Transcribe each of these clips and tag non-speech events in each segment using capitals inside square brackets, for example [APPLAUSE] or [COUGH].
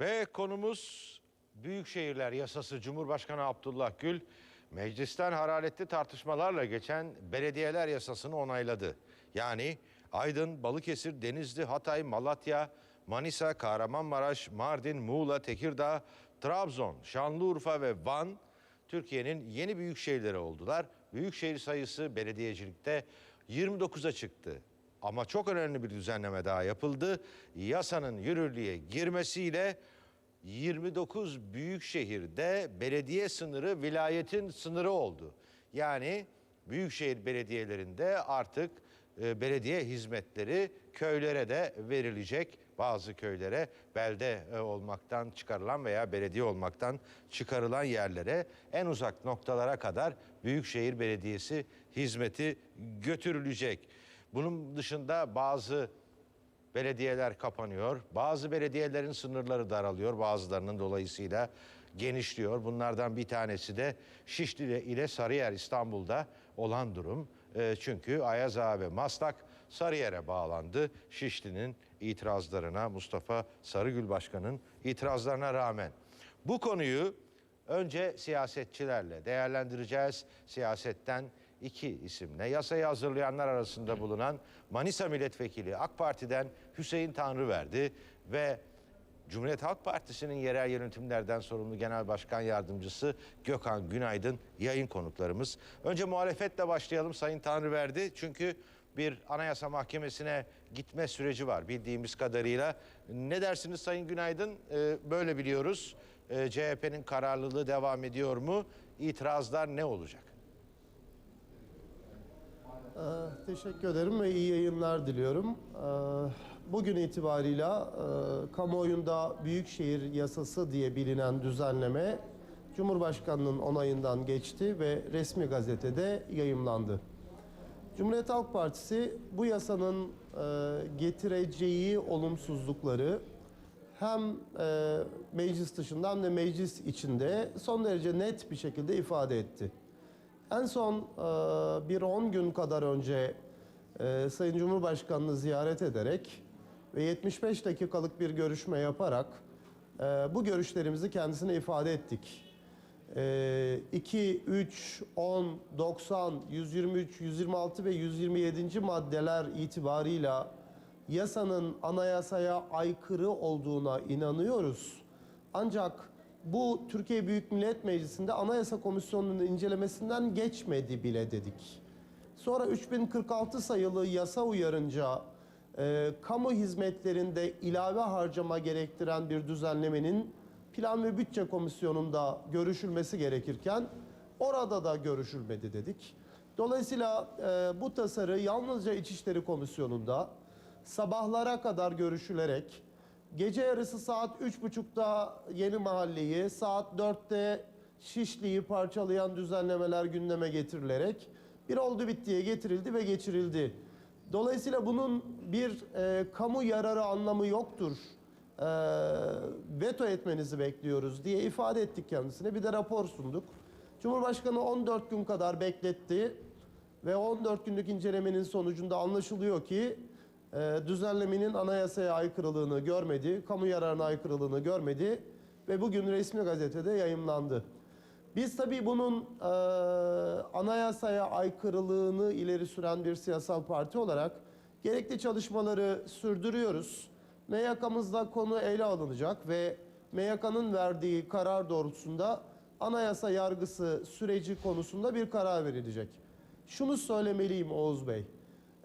Ve konumuz Büyükşehirler Yasası Cumhurbaşkanı Abdullah Gül meclisten hararetli tartışmalarla geçen belediyeler yasasını onayladı. Yani Aydın, Balıkesir, Denizli, Hatay, Malatya, Manisa, Kahramanmaraş, Mardin, Muğla, Tekirdağ, Trabzon, Şanlıurfa ve Van Türkiye'nin yeni büyük şehirleri oldular. Büyükşehir sayısı belediyecilikte 29'a çıktı. Ama çok önemli bir düzenleme daha yapıldı. Yasanın yürürlüğe girmesiyle 29 büyük şehirde belediye sınırı vilayetin sınırı oldu. Yani büyükşehir belediyelerinde artık e, belediye hizmetleri köylere de verilecek. Bazı köylere belde e, olmaktan çıkarılan veya belediye olmaktan çıkarılan yerlere en uzak noktalara kadar büyükşehir belediyesi hizmeti götürülecek. Bunun dışında bazı belediyeler kapanıyor. Bazı belediyelerin sınırları daralıyor. Bazılarının dolayısıyla genişliyor. Bunlardan bir tanesi de Şişli ile Sarıyer İstanbul'da olan durum. E, çünkü Ayaz Ağa ve Maslak Sarıyer'e bağlandı. Şişli'nin itirazlarına, Mustafa Sarıgül Başkan'ın itirazlarına rağmen. Bu konuyu önce siyasetçilerle değerlendireceğiz. Siyasetten iki isimle yasayı hazırlayanlar arasında bulunan Manisa Milletvekili AK Parti'den Hüseyin Tanrıverdi ve Cumhuriyet Halk Partisi'nin yerel yönetimlerden sorumlu Genel Başkan Yardımcısı Gökhan Günaydın yayın konuklarımız. Önce muhalefetle başlayalım Sayın Tanrıverdi çünkü bir anayasa mahkemesine gitme süreci var bildiğimiz kadarıyla. Ne dersiniz Sayın Günaydın? Ee, böyle biliyoruz. Ee, CHP'nin kararlılığı devam ediyor mu? İtirazlar ne olacak? Ee, Teşekkür ederim ve iyi yayınlar diliyorum. Ee, Bugün itibarıyla e, kamuoyunda Büyükşehir Yasası diye bilinen düzenleme Cumhurbaşkanının onayından geçti ve resmi gazetede yayımlandı. Cumhuriyet Halk Partisi bu yasanın e, getireceği olumsuzlukları hem e, meclis dışında hem de meclis içinde son derece net bir şekilde ifade etti. En son e, bir 10 gün kadar önce e, Sayın Cumhurbaşkanı'nı ziyaret ederek ve 75 dakikalık bir görüşme yaparak e, bu görüşlerimizi kendisine ifade ettik. E, 2, 3, 10, 90, 123, 126 ve 127. maddeler itibarıyla yasanın anayasaya aykırı olduğuna inanıyoruz. Ancak bu Türkiye Büyük Millet Meclisi'nde Anayasa Komisyonu'nun incelemesinden geçmedi bile dedik. Sonra 3046 sayılı yasa uyarınca e, kamu hizmetlerinde ilave harcama gerektiren bir düzenlemenin Plan ve Bütçe Komisyonu'nda görüşülmesi gerekirken orada da görüşülmedi dedik. Dolayısıyla e, bu tasarı yalnızca İçişleri Komisyonu'nda sabahlara kadar görüşülerek gece yarısı saat 3.30'da Yeni Mahalleyi, saat 4'te Şişli'yi parçalayan düzenlemeler gündeme getirilerek bir oldu bittiye getirildi ve geçirildi. Dolayısıyla bunun bir e, kamu yararı anlamı yoktur. E, veto etmenizi bekliyoruz diye ifade ettik kendisine. Bir de rapor sunduk. Cumhurbaşkanı 14 gün kadar bekletti ve 14 günlük incelemenin sonucunda anlaşılıyor ki e, düzenlemenin anayasaya aykırılığını görmedi, kamu yararına aykırılığını görmedi ve bugün resmi gazetede yayımlandı. Biz tabii bunun e, anayasaya aykırılığını ileri süren bir siyasal parti olarak gerekli çalışmaları sürdürüyoruz. MYK'mızda konu ele alınacak ve MYK'nın verdiği karar doğrultusunda anayasa yargısı süreci konusunda bir karar verilecek. Şunu söylemeliyim Oğuz Bey.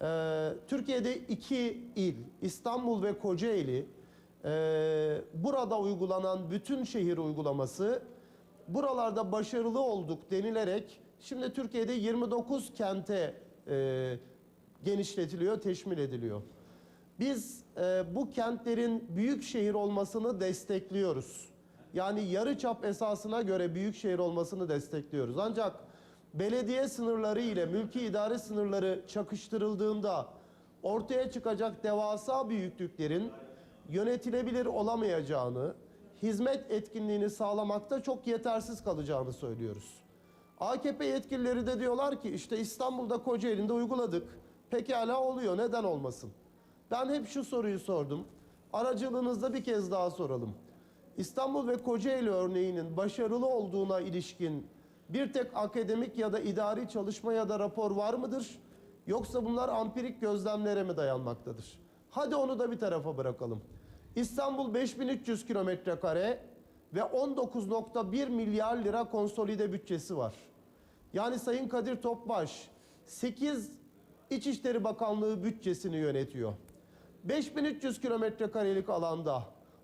Ee, Türkiye'de iki il, İstanbul ve Kocaeli, e, burada uygulanan bütün şehir uygulaması buralarda başarılı olduk denilerek şimdi Türkiye'de 29 kente e, genişletiliyor, teşmil ediliyor. Biz e, bu kentlerin büyük şehir olmasını destekliyoruz. Yani yarı çap esasına göre büyük şehir olmasını destekliyoruz. Ancak belediye sınırları ile mülki idare sınırları çakıştırıldığında ortaya çıkacak devasa büyüklüklerin yönetilebilir olamayacağını, hizmet etkinliğini sağlamakta çok yetersiz kalacağını söylüyoruz. AKP yetkilileri de diyorlar ki işte İstanbul'da Kocaeli'nde uyguladık. Pekala oluyor neden olmasın? Ben hep şu soruyu sordum. Aracılığınızda bir kez daha soralım. İstanbul ve Kocaeli örneğinin başarılı olduğuna ilişkin bir tek akademik ya da idari çalışma ya da rapor var mıdır? Yoksa bunlar ampirik gözlemlere mi dayanmaktadır? Hadi onu da bir tarafa bırakalım. İstanbul 5300 kilometre kare ve 19.1 milyar lira konsolide bütçesi var. Yani Sayın Kadir Topbaş 8 İçişleri Bakanlığı bütçesini yönetiyor. 5300 kilometre karelik alanda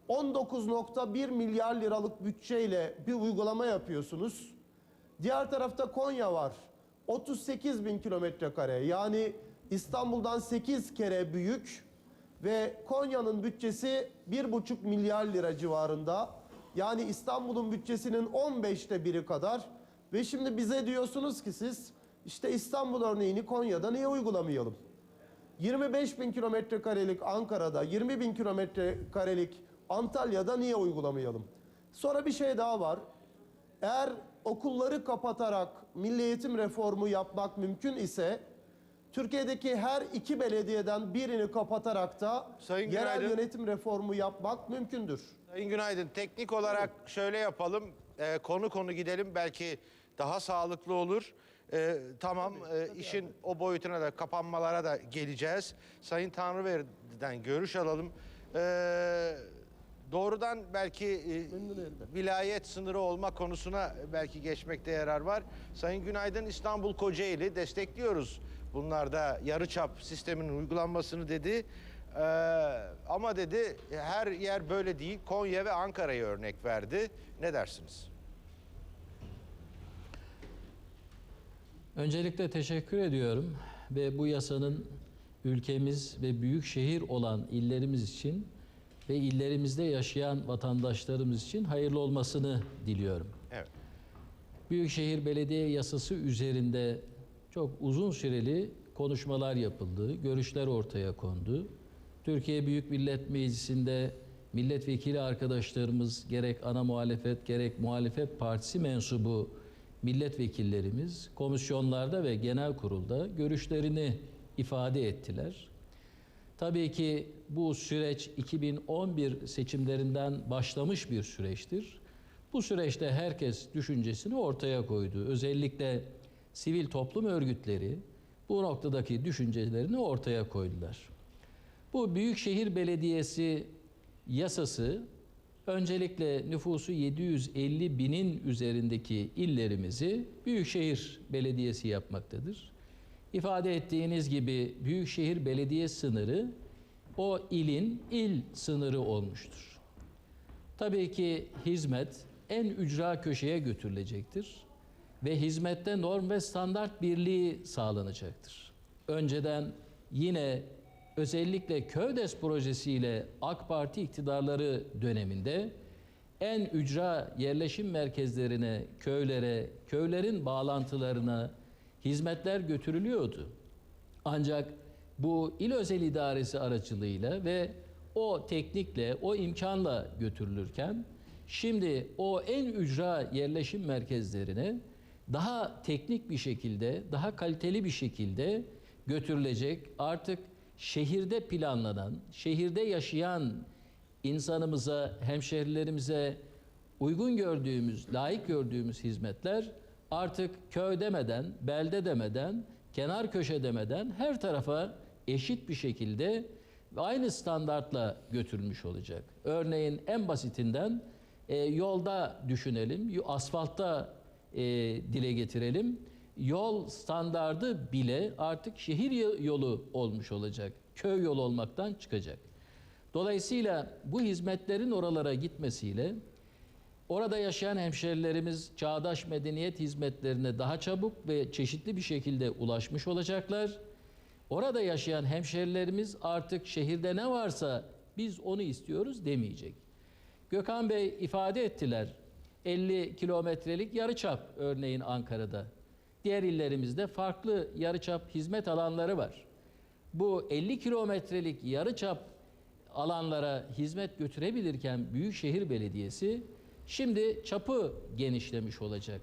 19.1 milyar liralık bütçeyle bir uygulama yapıyorsunuz. Diğer tarafta Konya var. 38 bin kilometre kare. Yani İstanbul'dan 8 kere büyük ve Konya'nın bütçesi 1,5 milyar lira civarında. Yani İstanbul'un bütçesinin 15'te biri kadar. Ve şimdi bize diyorsunuz ki siz işte İstanbul örneğini Konya'da niye uygulamayalım? 25 bin kilometre karelik Ankara'da, 20 bin kilometre karelik Antalya'da niye uygulamayalım? Sonra bir şey daha var. Eğer okulları kapatarak milli eğitim reformu yapmak mümkün ise Türkiye'deki her iki belediyeden birini kapatarak da Sayın yerel Günaydın. yönetim reformu yapmak mümkündür. Sayın Günaydın. Teknik olarak şöyle yapalım. Ee, konu konu gidelim. Belki daha sağlıklı olur. Ee, tamam e, işin o boyutuna da kapanmalara da geleceğiz. Sayın Tanrıverdi'den görüş alalım. Ee, doğrudan belki e, vilayet sınırı olma konusuna belki geçmekte yarar var. Sayın Günaydın İstanbul Kocaeli destekliyoruz. Bunlarda yarıçap sisteminin uygulanmasını dedi. Ee, ama dedi her yer böyle değil. Konya ve Ankara'yı örnek verdi. Ne dersiniz? Öncelikle teşekkür ediyorum ve bu yasanın ülkemiz ve büyük şehir olan illerimiz için ve illerimizde yaşayan vatandaşlarımız için hayırlı olmasını diliyorum. Evet. Büyükşehir Belediye Yasası üzerinde çok uzun süreli konuşmalar yapıldı, görüşler ortaya kondu. Türkiye Büyük Millet Meclisi'nde milletvekili arkadaşlarımız gerek ana muhalefet gerek muhalefet partisi mensubu milletvekillerimiz komisyonlarda ve genel kurulda görüşlerini ifade ettiler. Tabii ki bu süreç 2011 seçimlerinden başlamış bir süreçtir. Bu süreçte herkes düşüncesini ortaya koydu. Özellikle sivil toplum örgütleri bu noktadaki düşüncelerini ortaya koydular. Bu Büyükşehir Belediyesi yasası öncelikle nüfusu 750 binin üzerindeki illerimizi Büyükşehir Belediyesi yapmaktadır. İfade ettiğiniz gibi Büyükşehir Belediye sınırı o ilin il sınırı olmuştur. Tabii ki hizmet en ücra köşeye götürülecektir ve hizmette norm ve standart birliği sağlanacaktır. Önceden yine özellikle Köydes projesiyle AK Parti iktidarları döneminde en ücra yerleşim merkezlerine, köylere, köylerin bağlantılarına hizmetler götürülüyordu. Ancak bu il özel idaresi aracılığıyla ve o teknikle, o imkanla götürülürken şimdi o en ücra yerleşim merkezlerine daha teknik bir şekilde, daha kaliteli bir şekilde götürülecek artık şehirde planlanan, şehirde yaşayan insanımıza, hemşehrilerimize uygun gördüğümüz, layık gördüğümüz hizmetler artık köy demeden, belde demeden, kenar köşe demeden her tarafa eşit bir şekilde ve aynı standartla götürülmüş olacak. Örneğin en basitinden e, yolda düşünelim, asfaltta e, dile getirelim. Yol standardı bile artık şehir yolu olmuş olacak. Köy yolu olmaktan çıkacak. Dolayısıyla bu hizmetlerin oralara gitmesiyle Orada yaşayan hemşerilerimiz çağdaş medeniyet hizmetlerine daha çabuk ve çeşitli bir şekilde ulaşmış olacaklar. Orada yaşayan hemşerilerimiz artık şehirde ne varsa biz onu istiyoruz demeyecek. Gökhan Bey ifade ettiler. 50 kilometrelik yarıçap örneğin Ankara'da. Diğer illerimizde farklı yarıçap hizmet alanları var. Bu 50 kilometrelik yarıçap alanlara hizmet götürebilirken Büyükşehir Belediyesi şimdi çapı genişlemiş olacak.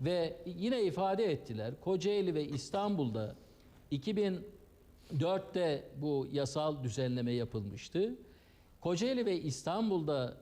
Ve yine ifade ettiler Kocaeli ve İstanbul'da 2004'te bu yasal düzenleme yapılmıştı. Kocaeli ve İstanbul'da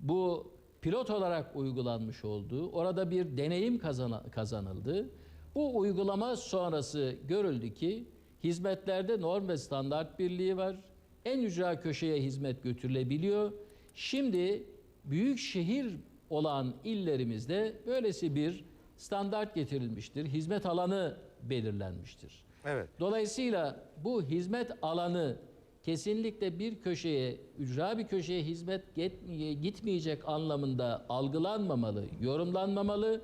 bu pilot olarak uygulanmış oldu. Orada bir deneyim kazana- kazanıldı. Bu uygulama sonrası görüldü ki hizmetlerde norm ve standart birliği var. En ücra köşeye hizmet götürülebiliyor. Şimdi büyük şehir olan illerimizde böylesi bir standart getirilmiştir. Hizmet alanı belirlenmiştir. Evet. Dolayısıyla bu hizmet alanı kesinlikle bir köşeye, ücra bir köşeye hizmet gitmeye- gitmeyecek anlamında algılanmamalı, yorumlanmamalı.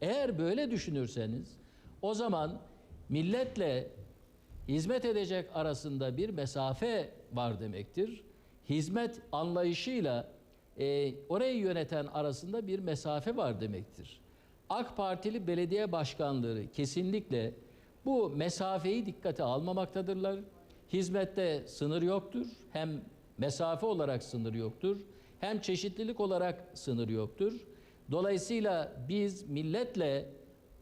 Eğer böyle düşünürseniz o zaman milletle hizmet edecek arasında bir mesafe var demektir. Hizmet anlayışıyla e, orayı yöneten arasında bir mesafe var demektir. AK Partili belediye başkanları kesinlikle bu mesafeyi dikkate almamaktadırlar. Hizmette sınır yoktur. Hem mesafe olarak sınır yoktur. Hem çeşitlilik olarak sınır yoktur. Dolayısıyla biz milletle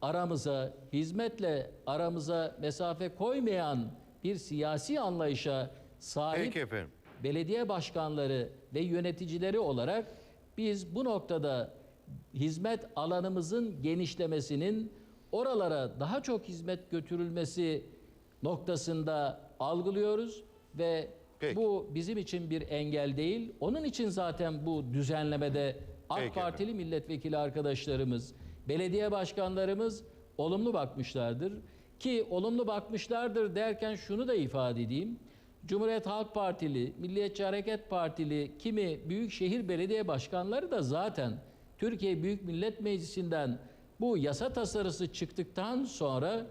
aramıza, hizmetle aramıza mesafe koymayan bir siyasi anlayışa sahip Peki efendim. Belediye başkanları ve yöneticileri olarak biz bu noktada hizmet alanımızın genişlemesinin oralara daha çok hizmet götürülmesi noktasında algılıyoruz ve Peki. bu bizim için bir engel değil. Onun için zaten bu düzenlemede AK Peki Partili milletvekili arkadaşlarımız, belediye başkanlarımız olumlu bakmışlardır. Ki olumlu bakmışlardır derken şunu da ifade edeyim. Cumhuriyet Halk Partili, Milliyetçi Hareket Partili kimi büyükşehir belediye başkanları da zaten Türkiye Büyük Millet Meclisi'nden bu yasa tasarısı çıktıktan sonra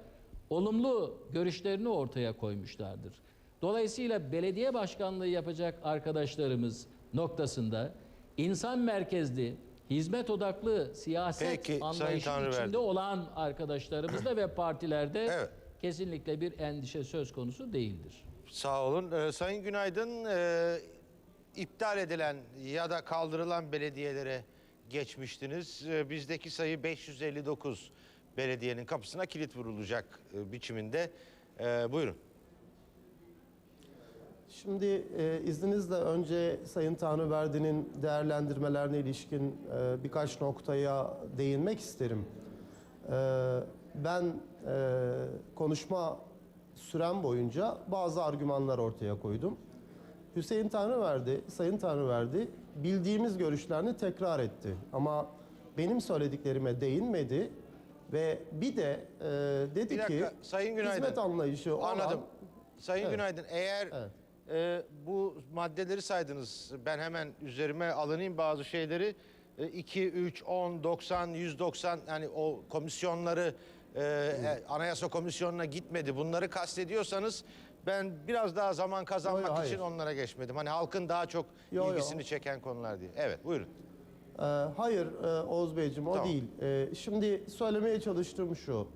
olumlu görüşlerini ortaya koymuşlardır. Dolayısıyla belediye başkanlığı yapacak arkadaşlarımız noktasında insan merkezli, hizmet odaklı siyaset Peki, anlayışı içinde olan arkadaşlarımızda ve [CLEARS THROAT] partilerde Evet. kesinlikle bir endişe söz konusu değildir. Sağ olun. Ee, Sayın Günaydın, e, iptal edilen ya da kaldırılan belediyelere geçmiştiniz. E, bizdeki sayı 559 belediyenin kapısına kilit vurulacak e, biçiminde. E, buyurun. Şimdi e, izninizle önce Sayın Tanrıverdi'nin değerlendirmelerine ilişkin e, birkaç noktaya değinmek isterim. E, ben e, konuşma sürem boyunca bazı argümanlar ortaya koydum. Hüseyin Tanrıverdi, Sayın Tanrıverdi bildiğimiz görüşlerini tekrar etti. Ama benim söylediklerime değinmedi ve bir de e, dedi Bir dakika, ki Sayın Günaydın. hizmet anlayışı olan Anladım. Sayın Evet. Günaydın, eğer Evet. e, bu maddeleri saydınız, ben hemen üzerime alınayım bazı şeyleri. E, 2, 3, 10, 90, 190 yani o komisyonları e, e, Anayasa Komisyonu'na gitmedi. Bunları kastediyorsanız ben biraz daha zaman kazanmak Yo, yo, hayır. için onlara geçmedim. Hani halkın daha çok Yo, yo. ilgisini çeken konular diye. Evet, buyurun. Ee, hayır e, Oğuz Beyciğim o Tamam. değil. Ee, şimdi söylemeye çalıştığım şu.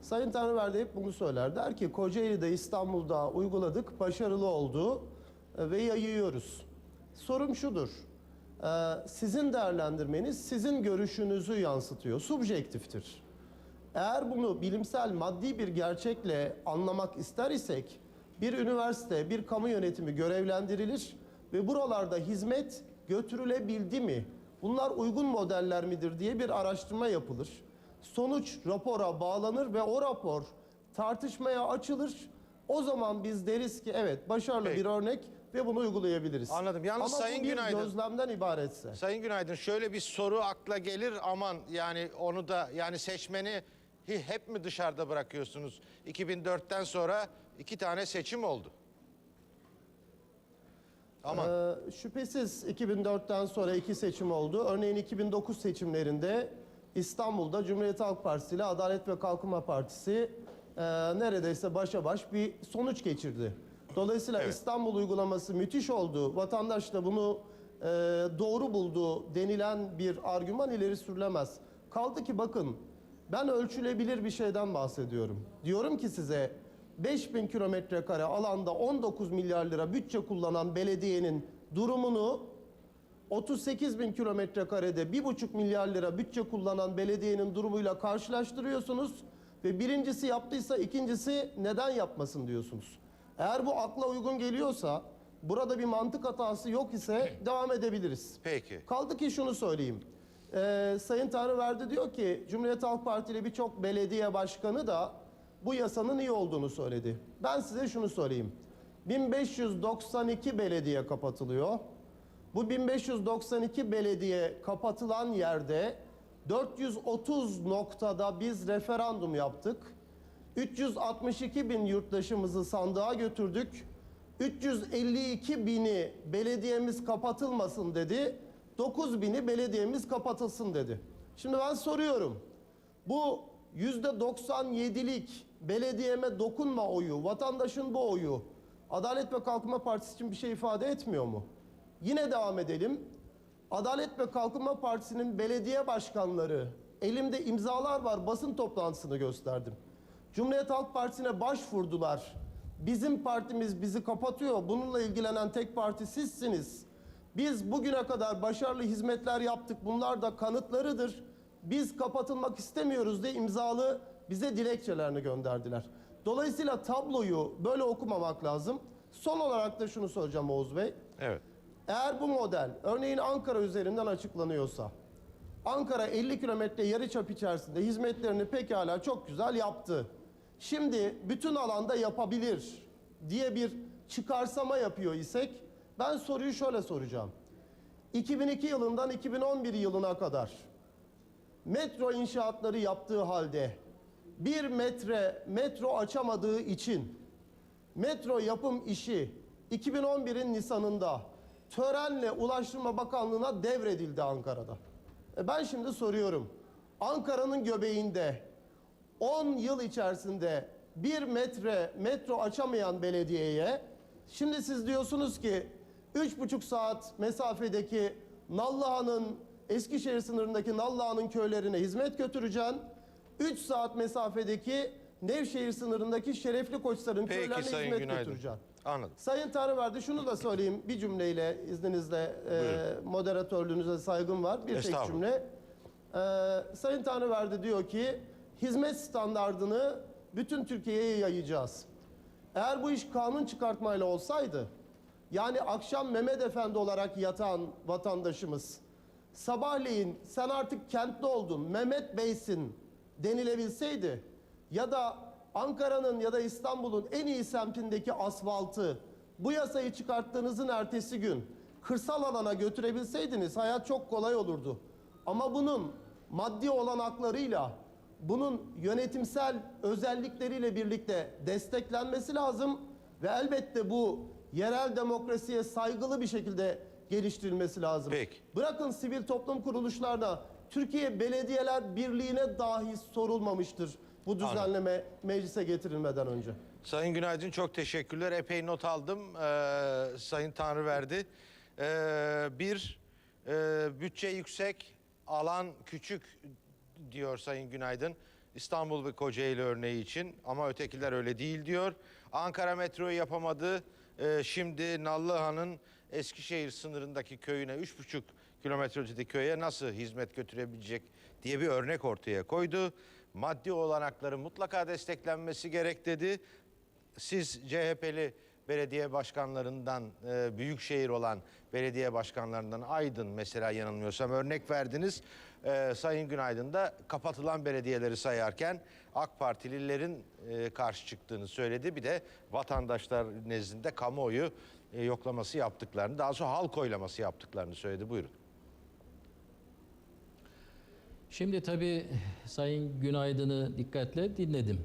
Sayın Tanrıverdi hep bunu söyler. Der ki Kocaeli'de İstanbul'da uyguladık, başarılı oldu e, ve yayıyoruz. Sorum şudur. Ee, sizin değerlendirmeniz sizin görüşünüzü yansıtıyor. Subjektiftir. Eğer bunu bilimsel maddi bir gerçekle anlamak ister isek bir üniversite, bir kamu yönetimi görevlendirilir ve buralarda hizmet götürülebildi mi? Bunlar uygun modeller midir diye bir araştırma yapılır. Sonuç rapora bağlanır ve o rapor tartışmaya açılır. O zaman biz deriz ki evet başarılı Peki. bir örnek ve bunu uygulayabiliriz. Anladım. Yalnız Ama Sayın bu bir Günaydın- gözlemden ibaretse. Sayın Günaydın şöyle bir soru akla gelir aman yani onu da yani seçmeni hep mi dışarıda bırakıyorsunuz? 2004'ten sonra iki tane seçim oldu. Aman. Ee, şüphesiz 2004'ten sonra iki seçim oldu. Örneğin 2009 seçimlerinde İstanbul'da Cumhuriyet Halk Partisi ile Adalet ve Kalkınma Partisi e, neredeyse başa baş bir sonuç geçirdi. Dolayısıyla Evet. İstanbul uygulaması müthiş oldu. Vatandaş da bunu e, doğru buldu denilen bir argüman ileri sürülemez. Kaldı ki bakın ben ölçülebilir bir şeyden bahsediyorum. Diyorum ki size 5000 kilometre kare alanda 19 milyar lira bütçe kullanan belediyenin durumunu 38 bin kilometre karede 1,5 milyar lira bütçe kullanan belediyenin durumuyla karşılaştırıyorsunuz ve birincisi yaptıysa ikincisi neden yapmasın diyorsunuz. Eğer bu akla uygun geliyorsa burada bir mantık hatası yok ise devam edebiliriz. Peki. Kaldı ki şunu söyleyeyim. Ee, Sayın Tanrıverdi diyor ki Cumhuriyet Halk Partili birçok belediye başkanı da bu yasanın iyi olduğunu söyledi. Ben size şunu söyleyeyim. 1592 belediye kapatılıyor. Bu 1592 belediye kapatılan yerde 430 noktada biz referandum yaptık. 362 bin yurttaşımızı sandığa götürdük. 352 bini belediyemiz kapatılmasın dedi. 9 bini belediyemiz kapatılsın dedi. Şimdi ben soruyorum. Bu %97'lik belediyeme dokunma oyu, vatandaşın bu oyu Adalet ve Kalkınma Partisi için bir şey ifade etmiyor mu? Yine devam edelim. Adalet ve Kalkınma Partisi'nin belediye başkanları, elimde imzalar var, basın toplantısını gösterdim. Cumhuriyet Halk Partisi'ne başvurdular. Bizim partimiz bizi kapatıyor. Bununla ilgilenen tek parti sizsiniz. Biz bugüne kadar başarılı hizmetler yaptık. Bunlar da kanıtlarıdır. Biz kapatılmak istemiyoruz diye imzalı bize dilekçelerini gönderdiler. Dolayısıyla tabloyu böyle okumamak lazım. Son olarak da şunu soracağım Oğuz Bey. Evet. Eğer bu model örneğin Ankara üzerinden açıklanıyorsa Ankara 50 kilometre yarıçap içerisinde hizmetlerini pekala çok güzel yaptı. Şimdi bütün alanda yapabilir diye bir çıkarsama yapıyor isek ben soruyu şöyle soracağım. 2002 yılından 2011 yılına kadar metro inşaatları yaptığı halde bir metre metro açamadığı için metro yapım işi 2011'in Nisan'ında törenle Ulaştırma Bakanlığı'na devredildi Ankara'da. E ben şimdi soruyorum. Ankara'nın göbeğinde 10 yıl içerisinde bir metre metro açamayan belediyeye şimdi siz diyorsunuz ki 3,5 saat mesafedeki Nallıhan'ın Eskişehir sınırındaki Nallıhan'ın köylerine hizmet götüreceksin. 3 saat mesafedeki Nevşehir sınırındaki Şerefli Koçlar'ın Peki köylerine Sayın hizmet Günaydın. götüreceksin. Anladım. Sayın Tanrıverdi şunu da söyleyeyim bir cümleyle izninizle e, moderatörlüğünüze saygım var. Bir tek Estağfurullah. cümle. E, Sayın Tanrıverdi diyor ki hizmet standardını bütün Türkiye'ye yayacağız. Eğer bu iş kanun çıkartmayla olsaydı yani akşam Mehmet Efendi olarak yatan vatandaşımız sabahleyin sen artık kentli oldun Mehmet Bey'sin denilebilseydi ya da Ankara'nın ya da İstanbul'un en iyi semtindeki asfaltı bu yasayı çıkarttığınızın ertesi gün kırsal alana götürebilseydiniz hayat çok kolay olurdu. Ama bunun maddi olanaklarıyla bunun yönetimsel özellikleriyle birlikte desteklenmesi lazım ve elbette bu yerel demokrasiye saygılı bir şekilde geliştirilmesi lazım. Peki. Bırakın sivil toplum kuruluşlarına Türkiye Belediyeler Birliği'ne dahi sorulmamıştır bu düzenleme meclise getirilmeden önce. Sayın Günaydın çok teşekkürler. Epey not aldım. Ee, Sayın Tanrıverdi. Ee, bir, e, bütçe yüksek, alan küçük diyor Sayın Günaydın. İstanbul ve Kocaeli örneği için ama ötekiler öyle değil diyor. Ankara metroyu yapamadı. Ee, şimdi Nallıhan'ın Eskişehir sınırındaki köyüne 3,5 kilometre ötedeki köye nasıl hizmet götürebilecek diye bir örnek ortaya koydu. Maddi olanakları mutlaka desteklenmesi gerek dedi. Siz CHP'li belediye başkanlarından, e, büyük şehir olan belediye başkanlarından Aydın mesela yanılmıyorsam örnek verdiniz. E, Sayın Günaydın da kapatılan belediyeleri sayarken AK Partililerin e, karşı çıktığını söyledi. Bir de vatandaşlar nezdinde kamuoyu e, yoklaması yaptıklarını, daha sonra halk oylaması yaptıklarını söyledi. Buyurun. Şimdi tabii Sayın Günaydın'ı dikkatle dinledim.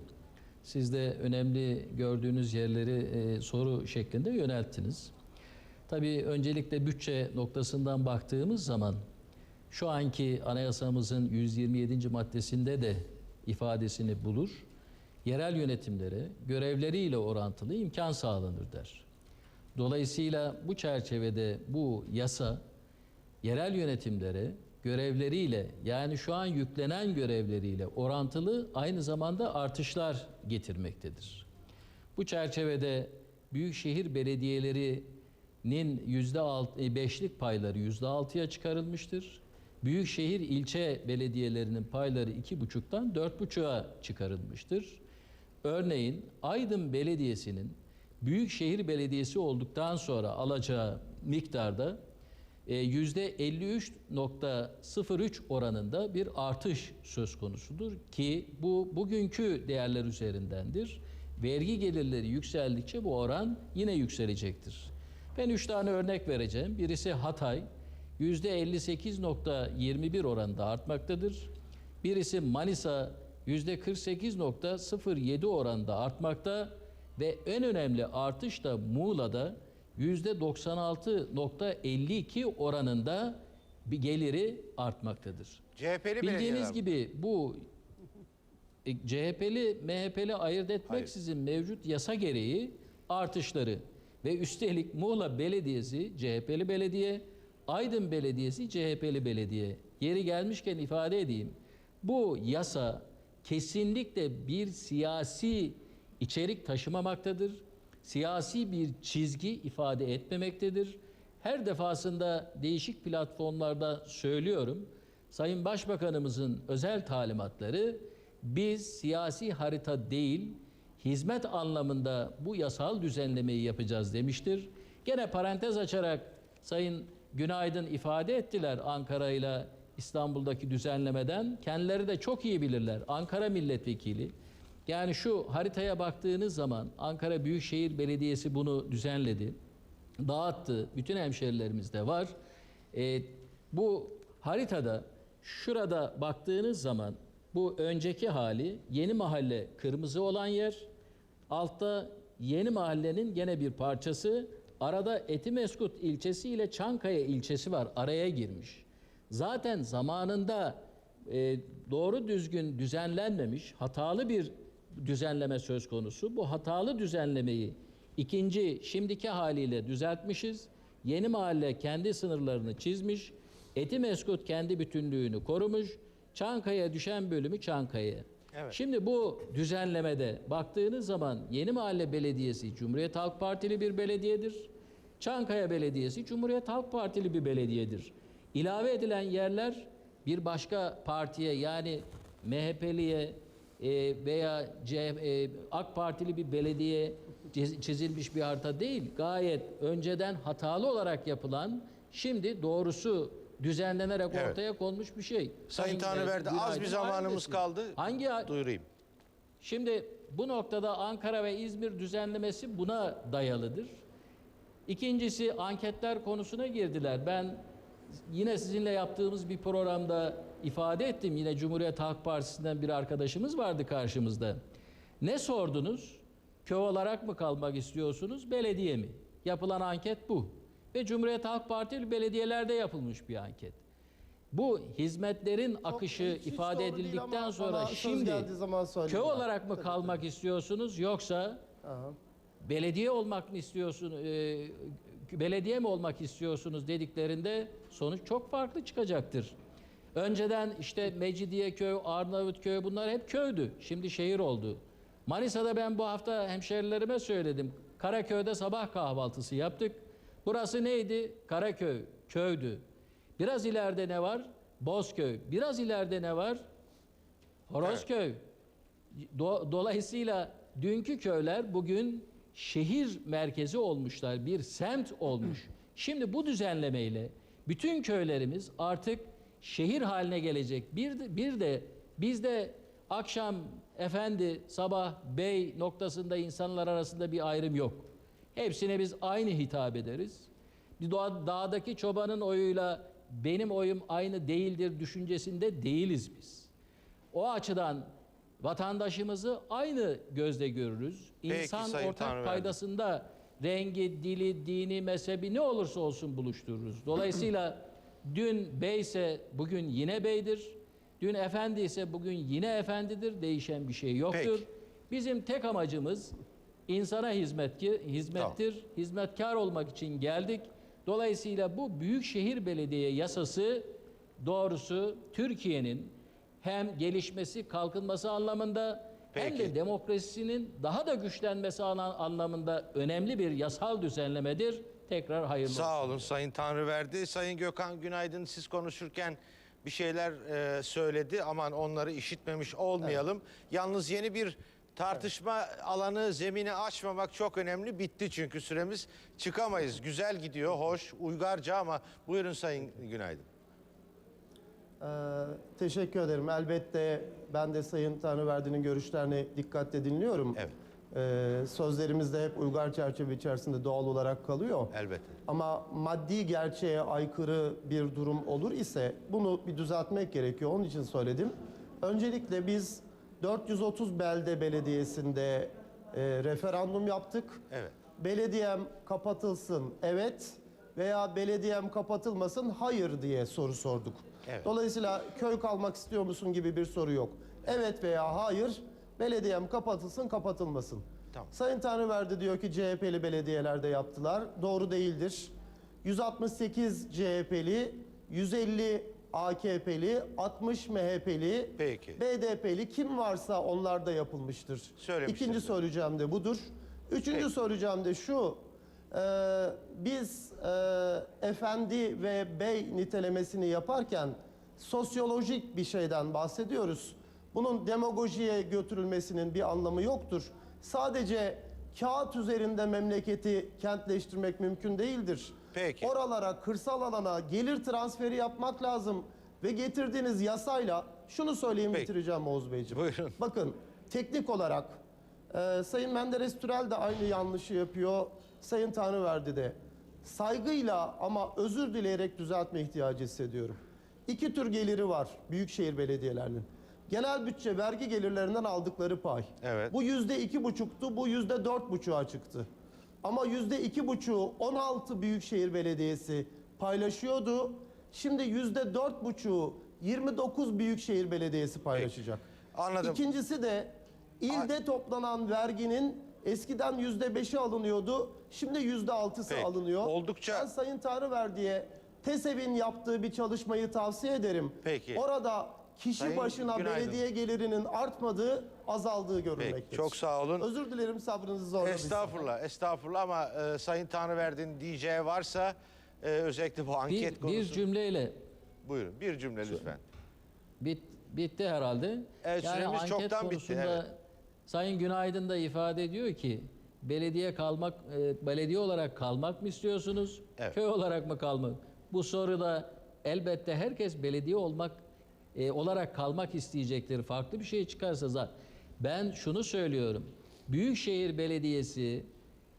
Siz de önemli gördüğünüz yerleri e, soru şeklinde yönelttiniz. Tabii öncelikle bütçe noktasından baktığımız zaman şu anki anayasamızın 127. maddesinde de ifadesini bulur. Yerel yönetimlere görevleriyle orantılı imkan sağlanır der. Dolayısıyla bu çerçevede bu yasa yerel yönetimlere görevleriyle yani şu an yüklenen görevleriyle orantılı aynı zamanda artışlar getirmektedir. Bu çerçevede büyükşehir belediyelerinin yüzde alt- e, beşlik payları yüzde altıya çıkarılmıştır. Büyükşehir ilçe belediyelerinin payları iki buçuktan dört buçuğa çıkarılmıştır. Örneğin Aydın Belediyesi'nin Büyükşehir Belediyesi olduktan sonra alacağı miktarda e, yüzde 53.03 oranında bir artış söz konusudur ki bu bugünkü değerler üzerindendir. Vergi gelirleri yükseldikçe bu oran yine yükselecektir. Ben üç tane örnek vereceğim. Birisi Hatay %58.21 oranında artmaktadır. Birisi Manisa yüzde 48.07 oranında artmakta ve en önemli artış da Muğla'da yüzde 96.52 oranında bir geliri artmaktadır. CHP'li Bildiğiniz gibi bu e, CHP'li, MHP'li ayırt etmeksizin mevcut yasa gereği artışları ve üstelik Muğla Belediyesi CHP'li belediye, Aydın Belediyesi CHP'li belediye. Yeri gelmişken ifade edeyim. Bu yasa kesinlikle bir siyasi içerik taşımamaktadır. Siyasi bir çizgi ifade etmemektedir. Her defasında değişik platformlarda söylüyorum. Sayın Başbakanımızın özel talimatları biz siyasi harita değil, hizmet anlamında bu yasal düzenlemeyi yapacağız demiştir. Gene parantez açarak Sayın Günaydın ifade ettiler Ankara ile İstanbul'daki düzenlemeden. Kendileri de çok iyi bilirler. Ankara milletvekili. Yani şu haritaya baktığınız zaman Ankara Büyükşehir Belediyesi bunu düzenledi. Dağıttı. Bütün hemşerilerimiz de var. Ee, bu haritada şurada baktığınız zaman bu önceki hali yeni mahalle kırmızı olan yer. Altta yeni mahallenin gene bir parçası. Arada Etimeskut ilçesi ile Çankaya ilçesi var. Araya girmiş. Zaten zamanında e, doğru düzgün düzenlenmemiş, hatalı bir düzenleme söz konusu. Bu hatalı düzenlemeyi ikinci şimdiki haliyle düzeltmişiz. Yeni mahalle kendi sınırlarını çizmiş. Etimeskut kendi bütünlüğünü korumuş. Çankaya düşen bölümü Çankaya'ya. Evet. Şimdi bu düzenlemede baktığınız zaman Yeni Mahalle Belediyesi Cumhuriyet Halk Partili bir belediyedir. Çankaya Belediyesi Cumhuriyet Halk Partili bir belediyedir. İlave edilen yerler bir başka partiye yani MHP'liye e, veya C, e, AK Partili bir belediye çiz- çizilmiş bir harita değil. Gayet önceden hatalı olarak yapılan şimdi doğrusu düzenlenerek Evet. ortaya konmuş bir şey. Sayın Tanrıverdi az bir zamanımız ailesi. kaldı. Hangi Duyurayım. Şimdi bu noktada Ankara ve İzmir düzenlemesi buna dayalıdır. İkincisi anketler konusuna girdiler. Ben yine sizinle yaptığımız bir programda ifade ettim. Yine Cumhuriyet Halk Partisi'nden bir arkadaşımız vardı karşımızda. Ne sordunuz? Köy olarak mı kalmak istiyorsunuz, belediye mi? Yapılan anket bu. Ve Cumhuriyet Halk Partili belediyelerde yapılmış bir anket. Bu hizmetlerin akışı hiç- ifade edildikten ama sonra söz şimdi köy olarak mı kalmak istiyorsunuz yoksa Aha. Belediye olmak mı istiyorsun, e, belediye mi olmak istiyorsunuz dediklerinde sonuç çok farklı çıkacaktır. Önceden işte Mecidiyeköy, Arnavutköy bunlar hep köydü. Şimdi şehir oldu. Manisa'da ben bu hafta hemşerilerime söyledim. Karaköy'de sabah kahvaltısı yaptık. Burası neydi? Karaköy, köydü. Biraz ileride ne var? Bozköy. Biraz ileride ne var? Horozköy. Do- Dolayısıyla dünkü köyler bugün şehir merkezi olmuşlar, bir semt olmuş. Şimdi bu düzenlemeyle bütün köylerimiz artık şehir haline gelecek. Bir de, bir de bizde akşam efendi, sabah bey noktasında insanlar arasında bir ayrım yok. Hepsine biz aynı hitap ederiz. Bir doğa- dağdaki çobanın oyuyla benim oyum aynı değildir düşüncesinde değiliz biz. O açıdan vatandaşımızı aynı gözle görürüz. Peki, İnsan Sayın ortak Tanrıverdi. paydasında rengi, dili, dini, mezhebi ne olursa olsun buluştururuz. Dolayısıyla [CLEARS THROAT] dün beyse bugün yine beydir. Dün efendi ise bugün yine efendidir. Değişen bir şey yoktur. Peki. Bizim tek amacımız insana hizmet, hizmettir. Hizmetkar olmak için geldik. Dolayısıyla bu Büyükşehir Belediye yasası doğrusu Türkiye'nin hem gelişmesi, kalkınması anlamında hem Peki. de demokrasisinin daha da güçlenmesi anlamında önemli bir yasal düzenlemedir. Tekrar hayırlı olsun. Sağ olun Sayın Tanrıverdi. Sayın Gökhan Günaydın siz konuşurken bir şeyler e, söyledi. Aman onları işitmemiş olmayalım. Yalnız yeni bir Tartışma alanı, zemini açmamak çok önemli. Bitti çünkü süremiz. Çıkamayız. Güzel gidiyor, hoş, uygarca ama buyurun Sayın Günaydın. Ee, teşekkür ederim. Elbette ben de Sayın Tanrıverdi'nin görüşlerini dikkatle dinliyorum. Evet. Ee, sözlerimiz de hep uygar çerçeve içerisinde doğal olarak kalıyor. Elbette. Ama maddi gerçeğe aykırı bir durum olur ise bunu bir düzeltmek gerekiyor. Onun için söyledim. Öncelikle biz 430 belde belediyesinde e, referandum yaptık. Evet. Belediyem kapatılsın evet veya belediyem kapatılmasın hayır diye soru sorduk. Evet. Dolayısıyla köy kalmak istiyor musun gibi bir soru yok. Evet veya hayır belediyem kapatılsın kapatılmasın. Tamam. Sayın Tanrıverdi diyor ki CHP'li belediyelerde yaptılar. Doğru değildir. 168 CHP'li, 150 AKP'li, 60 MHP'li, Peki. BDP'li kim varsa onlarda yapılmıştır. Söylemiştim İkinci de. söyleyeceğim de budur. Üçüncü Peki. söyleyeceğim de şu. E, biz e, efendi ve bey nitelemesini yaparken sosyolojik bir şeyden bahsediyoruz. Bunun demagojiye götürülmesinin bir anlamı yoktur. Sadece kağıt üzerinde memleketi kentleştirmek mümkün değildir. Peki. Oralara, kırsal alana gelir transferi yapmak lazım. Ve getirdiğiniz yasayla şunu söyleyeyim Peki. bitireceğim Oğuz Beyciğim. Buyurun. Bakın teknik olarak e, Sayın Menderes Türel de aynı yanlışı yapıyor. Sayın Tanrıverdi de. Saygıyla ama özür dileyerek düzeltme ihtiyacı hissediyorum. İki tür geliri var büyükşehir belediyelerinin. Genel bütçe vergi gelirlerinden aldıkları pay. Evet. Bu yüzde iki buçuktu, bu yüzde dört buçuğa çıktı. Ama yüzde iki buçuğu 16 büyükşehir belediyesi paylaşıyordu. Şimdi yüzde dört buçuğu 29 büyükşehir belediyesi paylaşacak. Anladım. İkincisi de ilde toplanan verginin eskiden yüzde beşi alınıyordu. Şimdi yüzde altısı Peki. alınıyor. Oldukça- Ben Sayın Tanrıverdi'ye TESEV'in yaptığı bir çalışmayı tavsiye ederim. Peki. Orada kişi Sayın başına Günaydın. belediye gelirinin artmadığı, azaldığı görülmektedir. çok sağ olun. Özür dilerim sabrınızı zorladıysam. Estağfurullah, estağfurullah ama e, Sayın Tanrıverdi'nin diyeceği varsa e, özellikle bu anket Bir, konusu. bir cümleyle Buyurun bir cümle lütfen. bit, bitti herhalde. Evet, süremiz çoktan bitti, konusunda evet. Sayın Günaydın da ifade ediyor ki belediye kalmak, e, belediye olarak kalmak mı istiyorsunuz? Evet. Köy olarak mı kalmak? Bu soruda elbette herkes belediye olmak e, olarak kalmak isteyecektir. Farklı bir şey çıkarsa zaten. Ben şunu söylüyorum. Büyükşehir Belediyesi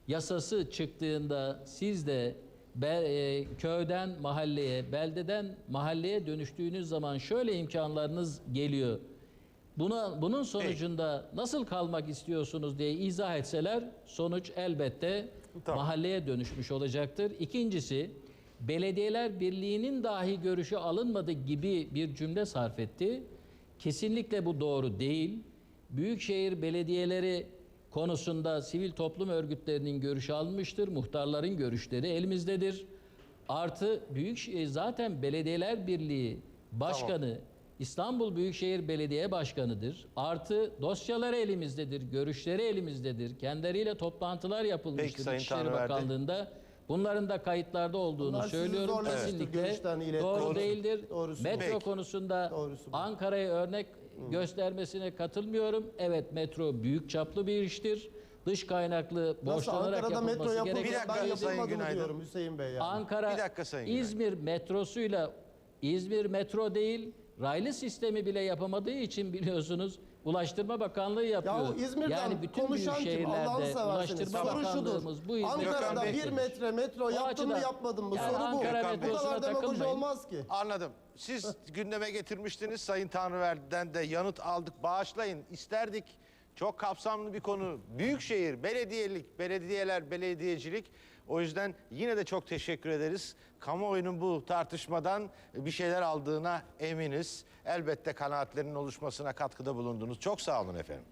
yasası çıktığında siz de be- e, köyden mahalleye, beldeden mahalleye dönüştüğünüz zaman şöyle imkanlarınız geliyor. Buna bunun sonucunda nasıl kalmak istiyorsunuz diye izah etseler sonuç elbette Tamam. mahalleye dönüşmüş olacaktır. İkincisi Belediyeler Birliği'nin dahi görüşü alınmadı gibi bir cümle sarf etti. Kesinlikle bu doğru değil. Büyükşehir belediyeleri konusunda sivil toplum örgütlerinin görüşü alınmıştır. Muhtarların görüşleri elimizdedir. Artı büyük zaten Belediyeler Birliği Başkanı İstanbul Büyükşehir Belediye Başkanı'dır. Artı dosyaları elimizdedir, görüşleri elimizdedir. Kendileriyle toplantılar Peki, yapılmıştır Sayın İçişleri Tanrıverdi. Bakanlığı'nda. Bunların da kayıtlarda olduğunu Bunlar söylüyorum. Kesinlikle doğru Doğrusu. değildir. Doğrusu. Metro Peki. konusunda. Ankara'ya örnek göstermesine katılmıyorum. Evet metro büyük çaplı bir iştir. Dış kaynaklı borçlanarak Ankara'da metro yapılması? Bir gereken dakika, Ben Sayın Günaydın. diyorum Hüseyin Bey yani. Ankara Bir dakika Sayın Günaydın. İzmir metrosuyla İzmir metro değil raylı sistemi bile yapamadığı için biliyorsunuz Ulaştırma Bakanlığı yapıyor. Ya İzmir'den yani bütün konuşan büyük kim? Allah'ını. Ulaştırma Soru şudur. Bakanlığımız bu Gökhan Ankara'da bir metre metro yaptın mı yapmadın mı? Yani Soru bu. Ankara. Bu metrosuna kadar demagoji olmaz ki. Anladım. Siz gündeme getirmiştiniz. Sayın Tanrıverdi'den de yanıt aldık. Bağışlayın. İsterdik. Çok kapsamlı bir konu. Büyükşehir, belediyelik, belediyeler, belediyecilik. O yüzden yine de çok teşekkür ederiz. Kamuoyunun bu tartışmadan bir şeyler aldığına eminiz. Elbette kanaatlerinin oluşmasına katkıda bulundunuz. Çok sağ olun efendim.